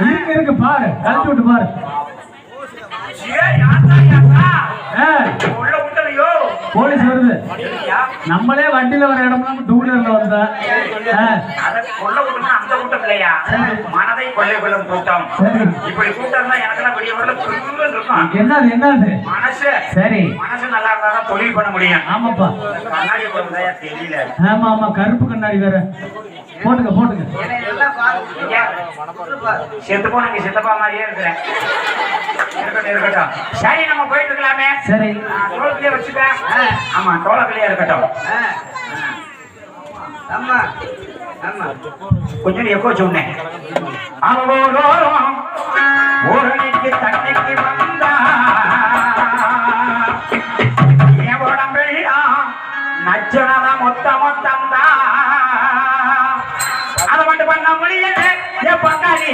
இருக்கு இருக்கு பாரு. கழிச்சு விட்டு பாரு. போலீஸ் வருது? நம்மளே வண்டியில வர இடம்லாம் டூ வீலர்ல வந்தா. கொல்ல விட்டோம்னா அந்த கூட்டம் இல்லையா? மனதை கொள்ளை கொள்ளும் கூட்டம். இப்படி கூட்டம் எனக்கெல்லாம் வரல திரும்ப இருக்கும். என்னது என்னது? மனசு. சரி. மனசு நல்லா இருந்தா தொழில் பண்ண முடியும். ஆமாப்பா. கண்ணாடி போடுறதா தெரியல. ஆமா ஆமா. கருப்பு கண்ணாடி வேற. போட்டுங்க போட்டுங்க செத்து போனங்க சித்தப்பா மாதிரியே இருக்கிறேன். இருக்கட்டும் இருக்கட்டும். சரி நம்ம போயிட்டு இருக்கலாமே. சரி. ஆ, ஆமா வச்சுக்க ஆமா இருக்கட்டும் ஆமா ஆமா கொஞ்சம் எக்கோ சொன்னேன். தண்ணிக்கு வந்தா. என் உடம்பெல்லாம் நச்சனத மொத்த மொத்தம் அதை மட்டும் பண்ண முடியல என் பங்காளி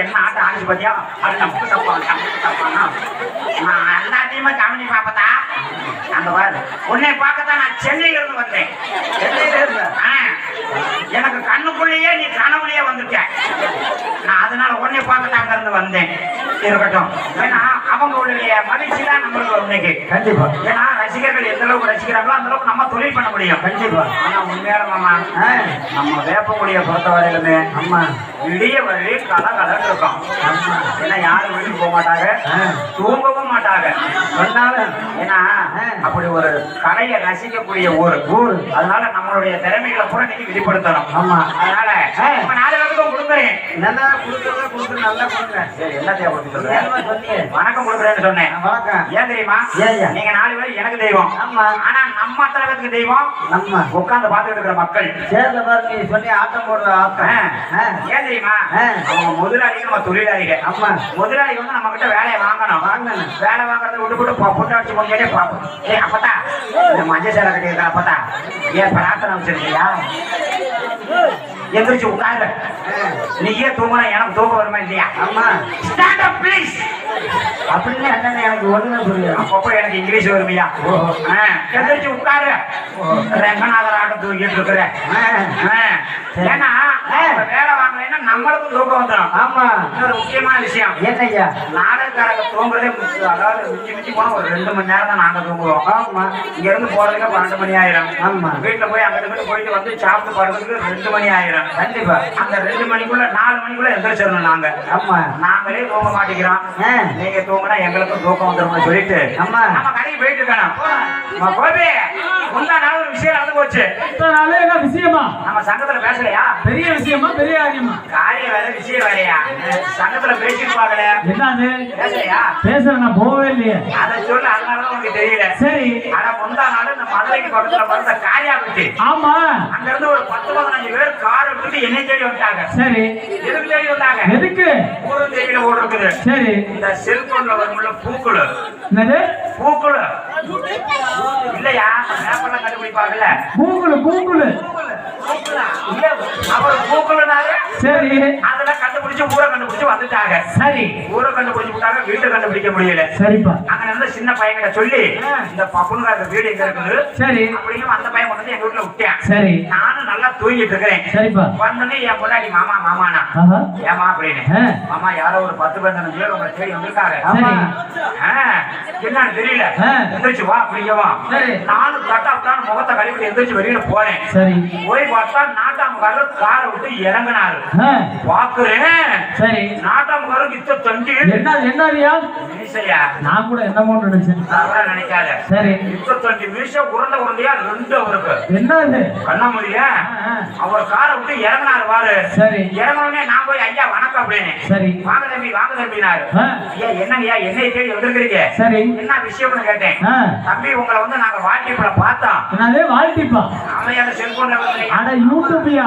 என்ன ஆட்டம் ஆடிச்சு பாத்தியா அது நமக்கு தப்பா நமக்கு தப்பானா நான் எல்லாத்தையுமே கவனி பாப்பதா அந்த பாரு உன்னை பார்க்கத்தான் நான் சென்னையில இருந்து வந்தேன் சென்னையில இருந்த ஆ, எனக்கு கண்ணுக்குள்ளேயே நீ கனவுலயே வந்துட்ட நான் அதனால உன்னை பார்க்கத்தான் அங்க இருந்து வந்தேன் இருக்கட்டும் ஏன்னா அவங்களுடைய மகிழ்ச்சி தான் நம்மளுக்கு இன்னைக்கு கண்டிப்பா. ஏன்னா ரசிகர்கள் எந்த அளவுக்கு ரசிக்கிறாங்களோ அந்த அளவுக்கு நம்ம தொழில் பண்ண முடியும். கண்டிப்பா ஆனா உண்மையான நம்ம வேப்பங்குடியை பொறுத்த வரையிலுமே ஆமா விடிய வழி கலகலன்னு இருக்கும் ஆமா ஏன்னா யாரும் வீட்டுக்கு போக மாட்டாங்க தூங்கவும் மாட்டாங்க. சொன்னாலும் ஏன்னா அப்படி ஒரு கலையை ரசிக்கக்கூடிய ஊர். ஊர். அதனால நம்மளுடைய திறமைகளை பூரா நீங்க வெளிப்படுத்தணும். ஆமா. அதனால நம்ம நாலு பேருக்கும் கொடுக்குறேன். நல்லா கொடுக்குறத கொடுக்குற நல்லா கொடுங்க சரி என்ன தேவைப்பட்டு சொல்றேன் வணக்கம் கொடுக்குறேன்னு சொன்னேன். வணக்கம். ஏன் தெரியுமா. நீங்க நாலு பேர் எனக்கு தெய்வம். ஆமா. ஆனா நம்ம அத்தனை பேருக்கு தெய்வம்? நம்ம. உட்கார்ந்து பார்த்துட்டு இருக்கிற மக்கள். சேர்ல பாரு நீ சொல்லி ஆட்டம் போடுற ஆட்டம் ஏன் தெரியுமா. அவங்க நம்ம ஆமா. முதலாளி வந்து நம்ம கிட்ட வேலையை வாங்கணும். வாங்கணும். வேலை வாங்குறத விட்டு விட்டு போ- புட்டை அடிச்சு கொஞ்சே பார்ப்போம். ஏய் அப்பதா இந்த மஞ்சள் சேலை கட்டியிருக்க அப்பதா ஏன் பிரார்த்தனை வச்சிருக்கியா எந்திரிச்சு உட்காரு நீயே தூங்கினா எனக்கு தூக்கம் வருமா இல்லையா? ஆமா. ஸ்டாண்ட் அப் ப்ளீஸ் அப்படின்னு என்னன்னு எனக்கு ஒண்ணுமே புரியல. அப்பப்போ எனக்கு இங்கிலீஷ் வருமையா? எந்திரிச்சு உட்காரு ரங்கநாதர் ஆட்டம் தூக்கிட்டு இருக்கிற. ஏன்னா வேலை வாங்கலைன்னா நம்மளுக்கும் தூக்கம் வந்துடும் ஆமா. இன்னொரு முக்கியமான விஷயம். என்னய்யா? நாடகக்காரங்க தூங்குறதே. அதாவது மிஞ்சி மிஞ்சி போனா ஒரு ரெண்டு மணி நேரம் தான் நாங்க தூங்குவோம். ஆமா. இங்க இருந்து போறதுக்கு பன்னெண்டு மணி ஆயிரும். ஆமா. வீட்டுல போய் அங்கிட்டு இங்கிட்டு போயிட்டு வந்து சாப்பிட்டு படுறதுக்கு ரெண்டு மணி ஆயிரும். கண்டிப்பா. அந்த ரெண்டு மணிக்குள்ள நாலு மணிக்குள்ள எந்திரிச்சிடணும் நாங்க. ஆமா. நாங்களே தூங்க மாட்டேங்கிறோம். நீங்க தூங்கினா எங்களுக்கும் தூக்கம் வந்துரும்னு சொல்லிட்டு. ஆமா. நம்ம கடைக்கு போயிட்டு இருக்கணும் கோபி முந்தா நாள் ஒரு விஷயம் நடந்து போச்சு. இத்தனை நாளே என்ன விஷயமா? நம்ம சங்கத்துல பேசலையா? பெரிய விஷயமா பெரிய காரியமா? காரிய வேலை விஷயம் வேலையா சங்கத்துல பேசிருப்பாங்களே என்னது? பேசுற நான் போகவே இல்லையே. அதை சொல்லு அதனாலதான் உனக்கு தெரியல. சரி. ஆனா முந்தா நாள் இந்த மதுரைக்கு பக்கத்துல பார்த்த காரியாபத்தி ஆமா. அங்க இருந்து ஒரு பத்து பதினஞ்சு பேர் கார் எடுத்துட்டு என்னை தேடி வந்துட்டாங்க. சரி. எதுக்கு தேடி வந்தாங்க? எதுக்கு? ஊரும் தெரியல ஓடு இருக்குது சரி. இந்த செல்போன்ல வரும்ல பூக்குழு என்னது? பூக்குழு இல்லையா? கண்டுபிடிப்பாங்கல்ல? கூகுளு கூகுளு பூக்குழா? இல்ல, அவர் சரி. அதெல்லாம் கண்டுபிடிச்சு ஊரை கண்டுபிடிச்சு வந்துட்டாங்க. சரி. ஊரை கண்டுபிடிச்சு விட்டாங்க வீட்டை கண்டுபிடிக்க முடியல. சரிப்பா. அங்க இருந்த சின்ன பையன்கிட்ட சொல்லி இந்த பப்புனுக்கார வீடு எங்க இருக்குது? சரி. அப்படின்னு அந்த பையன் கொண்டு வந்து எங்க வீட்டுல விட்டேன். சரி. நானும் நல்லா தூங்கிட்டு இருக்கிறேன். சரிப்பா. வந்தோடனே என் பொண்டாட்டி மாமா மாமானா ஏமா அப்படின்னு. மாமா யாரோ ஒரு பத்து பதினஞ்சு பேர் உங்களை தேடி என்னன்னு தெரியல. எந்திரிச்சு வா அப்படிங்கவா. நானும் கட்டாப்டான்னு முகத்தை கழுவிட்டு எந்திரிச்சு வெளியில போறேன் சரி. போய் பார்த்தா நாட்டாமக்காரர் காரை விட்டு இறங்குனாரு. பாக்குறேன் சரி. நாட்டாமக்காரர் இத்த தண்டி. என்ன என்னதியா மீசையா? நான் கூட என்னமோ நினைச்சேன் தவறா நினைக்காத. சரி. இத்த தண்டி மீச உருண்ட உருண்டையா? ரெண்டு அவருக்கு. ஆ. அவர் காரை விட்டு இறங்குனாரு பாரு. சரி. இறங்கணும்னே நான் போய் ஐயா வணக்கம் அப்படின்னு. சரி. வாங்க தம்பி வாங்க தம்பினாரு. ஐயா என்னங்கய்யா என்னை தேடி வந்திருக்கிறீங்க? சரி. என்ன விஷயம்னு கேட்டேன். தம்பி உங்களை வந்து நாங்க வாட்ஸ்அப்ல பார்த்தோம். என்னது? வாழ்த்திப்பா? அமையான செல்போன்ல வந்து அட யூடியூப்யா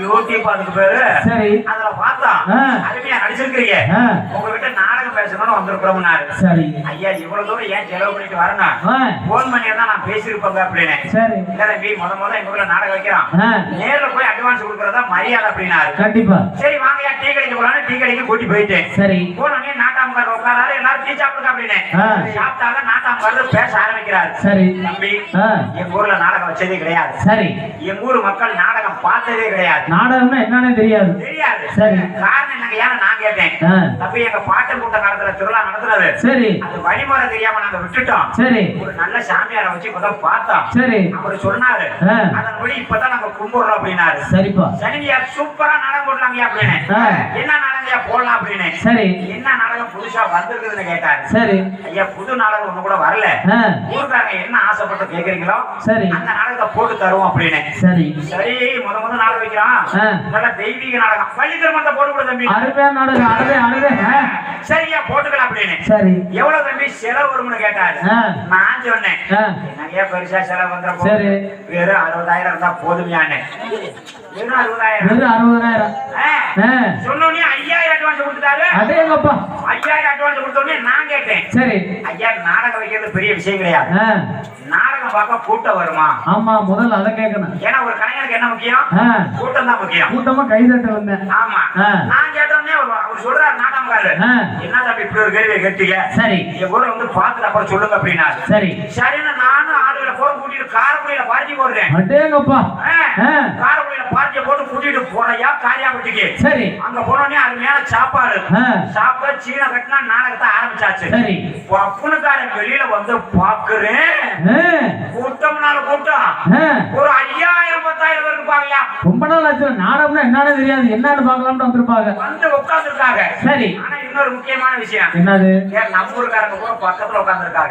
யூடியூப் அதுக்கு பேரு. சரி. அதுல பார்த்தோம். அருமையா நடிச்சிருக்கிறீங்க. உங்ககிட்ட நாடகம் பேசணும்னு வந்திருக்கிறோம்னாரு சரி. ஐயா இவ்வளவு தூரம் ஏன் செலவு பண்ணிட்டு வரணும் போன் பண்ணியிருந்தா நான் பேசியிருப்பேங்க அப்படின்னு. சரி. இல்ல தம்பி முத முத எங்க ஊர்ல நாடகம் வைக்கிறோம் நேர்ல போய் அட்வான்ஸ் கொடுக்கறதா மரியாதை அப்படின்னாரு. கண்டிப்பா. சரி வாங்கய்யா டீ கடைக்கு போலான்னு டீ கடைக்கு கூட்டி போயிட்டேன். சரி. போனோடனே நாட்டாமக்காரர் உட்காராரு எல்லாரும் டீ சாப்பிடுங்க அப்படின்னு. ஆ. சாப்பிட்டாங்க நாட்டாமக்காரர் பேச ஆரம்பிக்கிறாரு. சரி. தம்பி எங்க ஊர்ல நாடகம் வச்சதே கிடையாது. சரி. எங்க ஊர் மக்கள் நாடகம் பார்த்ததே கிடையாது. நாடகம்னா என்னன்னே தெரியாது. தெரியாது. சரி. காரணம் என்னங்க ஏன்னு நான் கேட்டேன். ஆ, தம்பி எங்க பாட்டன் கூட்ட காலத்துல திருவிழா நடத்துனது சரி. அது வழிமுறை தெரியாம நாங்க விட்டுட்டோம். சரி. ஒரு நல்ல சாமியாரை வச்சு இப்பதான் பார்த்தோம். சரி. அவர் சொன்னாரு. அதன்படி இப்பதான் நாங்க கும்பிடுறோம் அப்படின்னாரு. சரிப்பா. சனியா சூப்பரா நாடகம் போடலாங்க அப்படின்னு. என்ன நாடகம் போடலாம் அப்படின்னு. சரி. என்ன நாடகம் புதுசா வந்திருக்குதுன்னு கேட்டாரு. சரி. ஐயா புது நாடகம் ஒண்ணு கூட வரல. ஊருக்காரங்க என்ன ஆசைப்பட்டு கேக்குறீங்களோ சரி. அந்த நாடகத்தை போட்டு தருவோம் அப்படின்னு. சரி. சரி முத முத நாடகம் வைக்கிறான். நல்ல தெய்வீக நாடகம். பள்ளி திருமணத்தை போட்டு கொடு தம்பி. அருமையா நாடகம் ஆ, சரியா போட்டுக்கலாம் அப்படின்னு. சரி. எவ்வளவு தம்பி? செலவு வரும்னு கேட்டாரு. நான் சொன்னேன். என்னங்க பெருசா செலவு வந்துடும் சரி. வெறும் அறுபதாயிரம் இருந்தா போதுமையான்னு. வெறும் அறுபதாயிரம். வெறும் அறுபதாயிரம். சொன்னோடனே ஐயாயிரம் அட்வான்ஸ் கொடுத்துட்டாரு. ஐயாயிரம் அட்வான்ஸ் கொடுத்தோடனே நான் கேட்டேன். சரி. ஐயா நாடகம் வைக்கிறது பெரிய விஷயம் கிடையாது. நாடகம் பார்க்க கூட்டம் வருமா? ஆமா முதல்ல அதை கேட்கணும். ஏன்னா ஒரு கலைஞருக்கு என்ன முக்கியம்? கூட்டம் தான் முக்கியம். கூட்டமா கை தட்ட வந்தேன் ஆமா. நான் கேட்டோடனே அவர் அவர் சொல்றாரு நாடகம்காரு ஆ. என்ன இப்படி ஒரு கேள்வியை கேட்டீங்க? சரி. என் ஊரை வந்து பார்த்துட்டு அப்புறம் சொல்லுங்க அப்படின்னாரு. சரி. சரின்னு போற கூட்டிட்டு காரக்குடியில பார்ட்டி போடுறேன் அடேங்கப்பா. காரக்குடியில பார்ட்டியை போட்டு கூட்டிட்டு போறையா காரியாபட்டிக்கு சரி. அங்க போனோடனே அருமையான சாப்பாடு. ஆ. சாப்பிட சீன கட்டினா நாடகத்தை ஆரம்பிச்சாச்சு. சரி. பப்புனுக்காரன் வெளியில வந்து பாக்குறேன். கூட்டம்னால கூட்டம். ஒரு ஐயாயிரம் பத்தாயிரம் பேர் இருப்பாங்கயா ரொம்ப நாள் ஆச்சு நாடகம்னா என்னன்னு தெரியாது. என்னன்னு பார்க்கலாம்னு வந்திருப்பாங்க. வந்து உட்கார்ந்துருக்காங்க. சரி. ஆனா இன்னொரு முக்கியமான விஷயம். என்னது? நம்ம ஊருக்காரங்க கூட பக்கத்துல உட்கார்ந்துருக்காங்க.